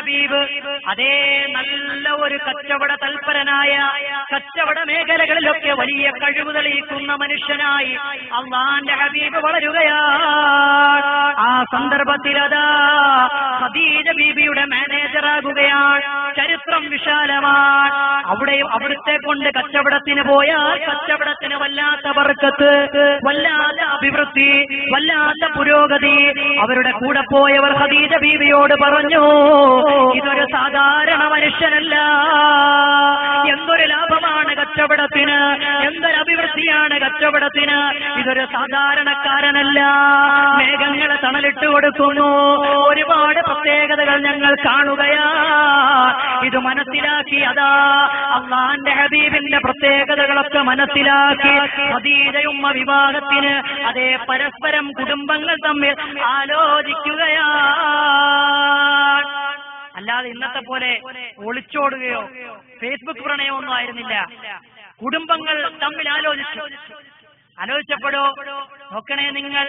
ഹബീബ് അതേ നല്ല ഒരു കച്ചവട തൽപരനായ കച്ചവട മേഖലകളിലൊക്കെ വലിയ കഴിവ് തെളിയിക്കുന്ന മനുഷ്യനായി അള്ളാന്റെ ഹബീബ് വളരുകയാണ്. ആ സന്ദർഭത്തിൽ അതാ ഖദീജ ബീബിയുടെ മാനേജറാകുകയാണ് ചരിത്രം വിശാലമാണ്. അവിടെ അവിടുത്തെ കൊണ്ട് കച്ചവടത്തിന് പോയാൽ കച്ചവടത്തിന് വല്ലാത്ത വർക്കത്ത് വല്ലാത്ത അഭിവൃദ്ധി വല്ലാത്ത പുരോഗതി. അവരുടെ കൂടെ പോയവർ ഖദീജ ബീബിയോട് പറഞ്ഞു ഇതൊരു സാധാരണ മനുഷ്യനല്ല. കച്ചവടത്തിന് എന്തൊരഭിവൃദ്ധിയാണ് കച്ചവടത്തിന്? ഇതൊരു സാധാരണക്കാരനല്ല. മേഘങ്ങളെ തണലിട്ട് കൊടുക്കുന്നു. ഒരുപാട് പ്രത്യേകതകൾ ഞങ്ങൾ കാണുകയാ. ഇത് മനസ്സിലാക്കി അതാ അള്ളാന്റെ ഹബീബിന്റെ പ്രത്യേകതകളൊക്കെ മനസ്സിലാക്കി. ഖദീജയുമ്മ വിവാഹത്തിന് അതേ പരസ്പരം കുടുംബങ്ങൾ തമ്മിൽ ആലോചിക്കുകയാ. അല്ലാതെ ഇന്നത്തെ പോലെ ഒളിച്ചോടുകയോ ഫേസ്ബുക്ക് പ്രണയമൊന്നും ആയിരുന്നില്ല. കുടുംബങ്ങൾ തമ്മിൽ ആലോചിച്ചു. ആലോചിച്ചപ്പോഴോ നോക്കണേ നിങ്ങൾ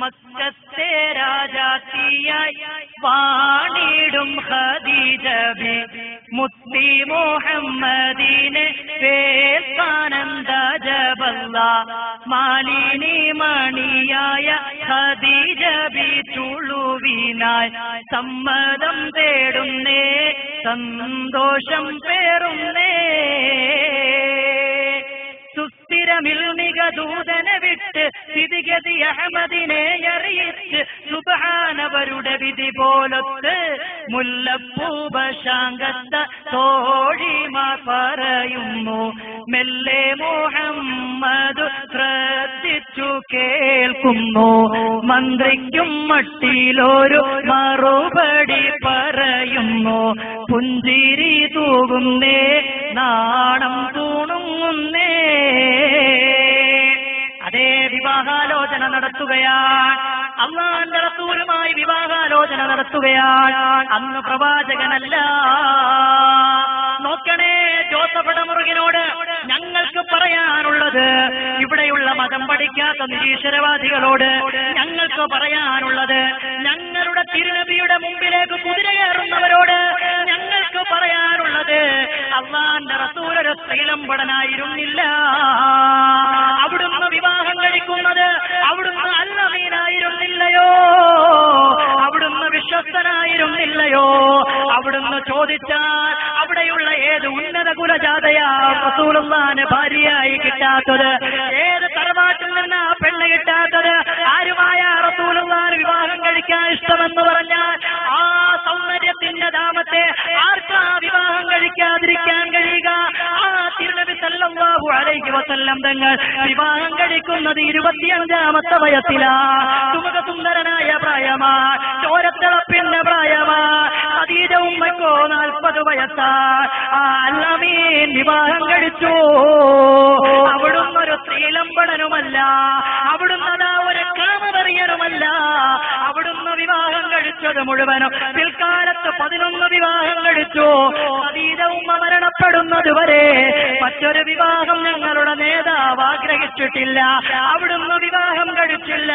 മക്കത്തെ രാജാത്തിയായി വാണിടും ഹദീജബി മുത്തി മുഹമ്മദീനെ പേർക്കാനന്ദ ജബല്ല. മാലിനി മണിയായ ഖദീജബി തുളുവിനായി സമ്മതം തേടുന്നേ സന്തോഷം പേറുന്നേ. സുസ്ഥിരമിൽമിക ദൂതനെ വിട്ട് സ്ഥിതിഗതി അഹമ്മദിനെ അറിയിച്ച് സുബാനവരുടെ വിധി പോലത്ത് മുല്ലപ്പൂപശാങ്കത്ത തോഴിമാർ പറയുന്നു മെല്ലെ മുഹമ്മദ് ശ്രദ്ധിച്ചു കേൾക്കുന്നു. മന്ത്രിക്കും മട്ടിലൊരു മറുപടി പറയുന്നു. പുഞ്ചിരി തൂകുന്നേ നാണം തൂണുങ്ങുന്നേ. അതേ വിവാഹാലോചന നടത്തുകയാണ്. അള്ളാന്റെ റസൂലുമായി വിവാഹാലോചന നടത്തുകയാണ്. അന്ന് പ്രവാചകനല്ല. നോക്കണേ ജോസഫ് ഞങ്ങൾക്ക് പറയാനുള്ളത്? ഇവിടെയുള്ള മതം പഠിക്കാത്ത നിരീശ്വരവാദികളോട് ഞങ്ങൾക്ക് പറയാനുള്ളത് ഞങ്ങളുടെ തിരുനബിയുടെ മുമ്പിലേക്ക് കുതിരയേറുന്നവരോട് ഞങ്ങൾക്ക് പറയാനുള്ളത് അള്ളാന്റെ റസൂലൊരു സ്ത്രീലമ്പടനായിരുന്നില്ല അവിടുന്ന് വിവാഹം കഴിക്കുന്നത് അവിടുന്ന് അല്ലമീനായിരുന്നില്ലയോ? അവിടുന്ന് വിശ്വസ്തനായിരുന്നില്ലയോ? അവിടുന്ന് ചോദിച്ചാൽ അവിടെയുള്ള ഏത് ഉന്നത കുലജാതയാ റസൂലുള്ളാന് ഭാര്യയായി കിട്ടാത്തത്? ഏത് തറവാട്ടിൽ നിന്ന് പെണ്ണ് കിട്ടാത്തത്? ആരുമായ റസൂലുള്ളാന് വിവാഹം കഴിക്കാൻ ഇഷ്ടമെന്ന് പറഞ്ഞാൽ ആ സൗന്ദര്യത്തിന്റെ ദാമത്തെ ആർക്കാ വിവാഹം കഴിക്കാതിരിക്കാൻ കഴിയുക? ആ തിരുനബി സല്ലല്ലാഹു അലൈഹി വസല്ലം തങ്ങൾ വിവാഹം കഴിക്കുന്നത് ഇരുപത്തിയഞ്ചാമത്തെ വയസ്സിലാ. സുമുഖ സുന്ദരനായ പ്രായമാ ചോരത്തിളപ്പിന്റെ പ്രായമാ അതീത ഉമ്മക്കോ നാൽപ്പത് വയസ്സാ. ആ അല്ലമീൻ വിവാഹം കഴിച്ചു. അവിടുന്ന് ഒരു അതാ ഒരു കാമതറിയനുമല്ല അവിടുന്ന് വിവാഹം കഴിച്ചത് മുഴുവനും പിൽക്കാലത്ത് പതിനൊന്ന് വിവാഹം കഴിച്ചു. ഖദീജ ഉമ്മ മരണപ്പെടുന്നത് വരെ മറ്റൊരു വിവാഹം ഞങ്ങളുടെ നേതാവ് ആഗ്രഹിച്ചിട്ടില്ല. അവിടുന്ന് വിവാഹം കഴിച്ചില്ല.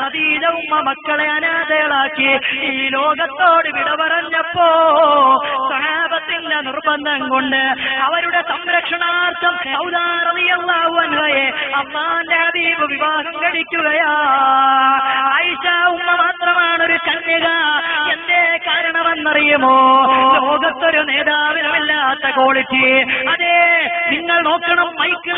ഖദീജ മക്കളെ അനാഥകളാക്കി ഈ ലോകത്തോട് വിട പറഞ്ഞപ്പോ സഹാബത്തിന്റെ നിർബന്ധം കൊണ്ട് അവരുടെ സംരക്ഷണാർത്ഥം സൗദാറിയല്ലാവൻവയെ അമ്മാന്റെ ഹബീബ് വിവാഹം കഴിക്കുകയാ. ആയിഷ ഉമ്മ മാത്രമാണ് ഒരു കന്യക. എന്തേ കാരണമെന്നറിയുമോ? ലോകത്തൊരു നേതാവിനുമില്ലാത്ത ക്വാളിറ്റി അതെ നിങ്ങൾ നോക്കണം മൈക്കിൾ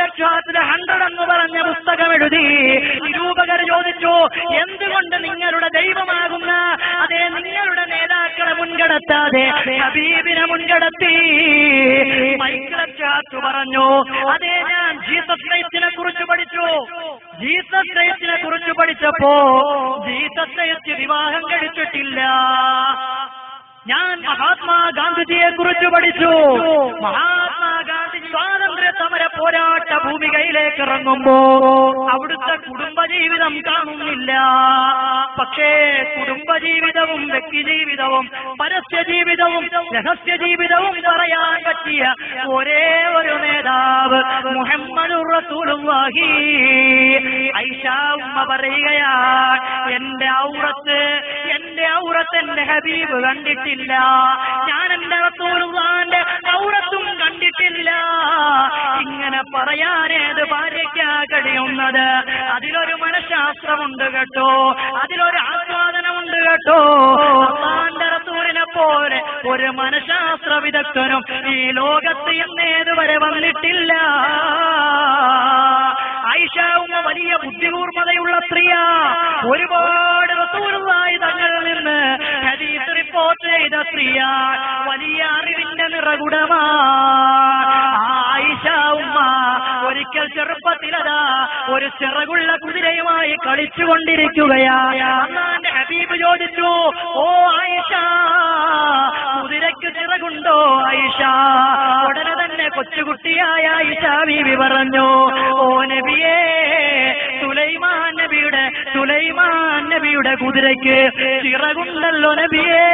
ക്രൈസ്റ്റിനെ കുറിച്ച് പഠിച്ചു. ജീസസ് ക്രൈസ്റ്റിനെ കുറിച്ച് പഠിച്ചപ്പോ ജീസസ് ക്രൈസ്റ്റ് വിവാഹം കഴിച്ചിട്ടില്ല. ഞാൻ മഹാത്മാഗാന്ധിജിയെ കുറിച്ച് പഠിച്ചു. മഹാത്മാഗാന്ധി പോരാട്ട ഭൂമികയിലേക്ക് ഇറങ്ങുമ്പോ അവിടുത്തെ കുടുംബജീവിതം കാണുന്നില്ല. പക്ഷേ കുടുംബജീവിതവും വ്യക്തിജീവിതവും പരസ്യ ജീവിതവും രഹസ്യ ജീവിതവും പറയാൻ പറ്റിയ ഒരേ ഒരു നേതാവ് മുഹമ്മദ് റസൂലുള്ളാഹി. ഐഷ ഉമ്മ പറയുകയാണ് എന്റെ ഔറത്ത് എന്റെ ഔറത്ത് എന്റെ ഹബീബ് കണ്ടിട്ടില്ല. ഞാൻ എന്റെ റസൂലുള്ളാന്റെ ഔറത്തും കണ്ടിട്ടില്ല. പറയാനേത് ഭാര്യയ്ക്കാ കഴിയുന്നത്? അതിലൊരു മനഃശാസ്ത്രമുണ്ട് കേട്ടോ. അതിലൊരു ആസ്വാദനമുണ്ട് കേട്ടോ. അള്ളാന്റെ പോലെ ഒരു മനഃശാസ്ത്ര വിദഗ്ധനും ഈ ലോകത്ത് എന്നേതുവരെ വന്നിട്ടില്ല. ആയിഷ ഉമ്മ വലിയ ബുദ്ധികൂർമ്മതയുള്ള സ്ത്രീയാ ഒരുപാട് തങ്ങളിൽ നിന്ന് ഹദീസ് റിപ്പോർട്ട് ചെയ്ത സ്ത്രീയാ വലിയ അറിവിന്റെ നിറകുടമാ. ആയിഷ ഉമ്മ ഒരിക്കൽ ചെറുപ്പത്തിലതാ ഒരു ചിറകുള്ള കുതിരയുമായി കളിച്ചുകൊണ്ടിരിക്കുകയാ. അന്നാന്റെ ഹബീബ് ചോദിച്ചു ഓ ആയിഷ കുതിരയ്ക്ക് ചിറകുണ്ടോ ആയിഷ? ഉടനെ തന്നെ കൊച്ചുകുട്ടിയായ ആയിഷ ബീവി പറഞ്ഞു ഓ നബിയേ സുലൈമാൻ നബിയുടെ കുതിരയ്ക്ക് ചിറകുണ്ടല്ലോ നബിയേ.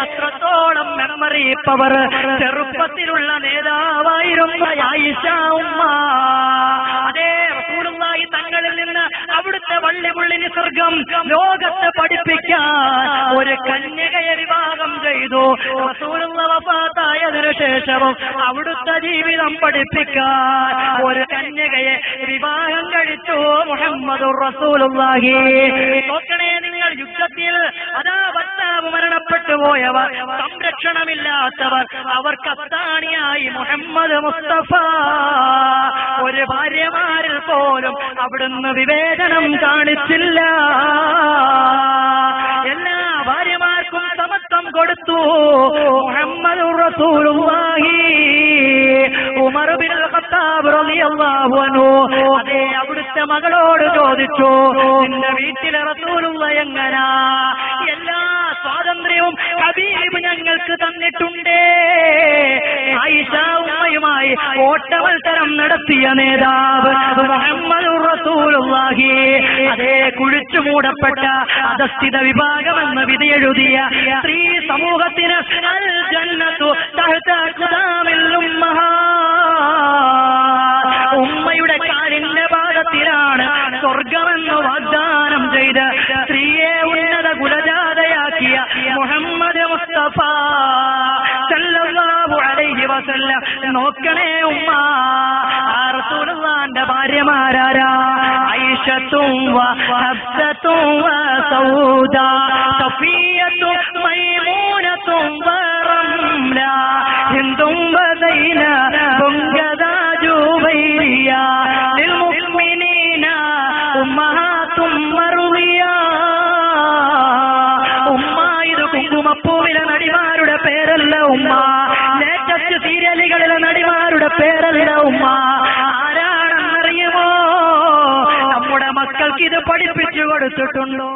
അത്രത്തോളം മെമ്മറി പവർ ചെറുപ്പത്തിലുള്ള നേതാവായിരുന്ന ആയിഷ ഉമ്മ. അതേ റസൂലുള്ളാഹി തങ്ങളിൽ നിന്ന് അവിടുത്തെ വള്ളിമുള്ളി നിസർഗം ലോകത്തെ പഠിപ്പിക്കാൻ ഒരു കന്യകയെ ചെയ്തു. വഫാത്തായതിനു ശേഷവും അവിടുത്തെ ജീവിതം പഠിപ്പിക്കാൻ ഒരു കന്യകയെ വിവാഹം കഴിച്ചു. മുഹമ്മദ് റസൂലുള്ളാഹി. നോക്കണേ നിങ്ങൾ യുദ്ധത്തിൽ അതാ ഭർത്താവ് മരണപ്പെട്ടു പോയവർ സംരക്ഷണമില്ലാത്തവർ അവർക്ക് അത്താണിയായി മുഹമ്മദ് മുസ്തഫ. ഒരു ഭാര്യമാരിൽ പോലും അവിടുന്ന് വിവേചനം കാണിച്ചില്ല. കൊടുത്തു. മുഹമ്മദ് റസൂലുള്ളാഹി. ഉമർ ബിൻ ഖത്താബ് റളിയല്ലാഹു അൻഹു അതേ അവിടുത്തെ മകളോട് ചോദിച്ചു നിന്റെ വീട്ടിലെ റസൂലുള്ള എങ്ങനാ? എല്ലാ സ്വാതന്ത്ര്യവും ഹബീബ് ഞങ്ങൾക്ക് തന്നിട്ടുണ്ട്. ആയിഷ ഉമ്മയുമായി ഓട്ടമത്സരം നടത്തിയ നേതാവ് മുഹമ്മദ് റസൂലുള്ളാഹി. അതേ വിഭാഗം അധസ്ഥിത വിധി എഴുതിയ സ്ത്രീ സമൂഹത്തിന് അൽ ജന്നത്തു ഉമ്മയുടെ കാലിന്റെ ഭാഗത്തിലാണ് സ്വർഗമെന്ന് വാഗ്ദാനം ചെയ്ത് സ്ത്രീയെ ഉന്നത കുലജാതയാക്കിയ മുഹമ്മദ് മുസ്തഫ. സല്ലല്ലാഹു നോക്കണേ ഉമ്മ. റസൂലുള്ളാന്റെ ഭാര്യമാരാരാ? ഐഷത്തും വ സൗദ. സഫിയത്തും മൈമൂനത്തും റംല. ഹിന്ദും സൈന ബുങ്കദ ജുവൈരിയ ലിൽമുഅ്മിനീന ഉമ്മഹാത്തും മറുവിയ. ഉമ്മ ഇത് കുങ്കുമപ്പൂവിലെ നടിമാരുടെ പേരല്ല ഉമ്മ. ലേറ്റസ്റ്റ് സീരിയലുകളിലെ നടിമാരുടെ പേരല്ല ഉമ്മ. కింద పడి పిచ్చి కొడుతుండో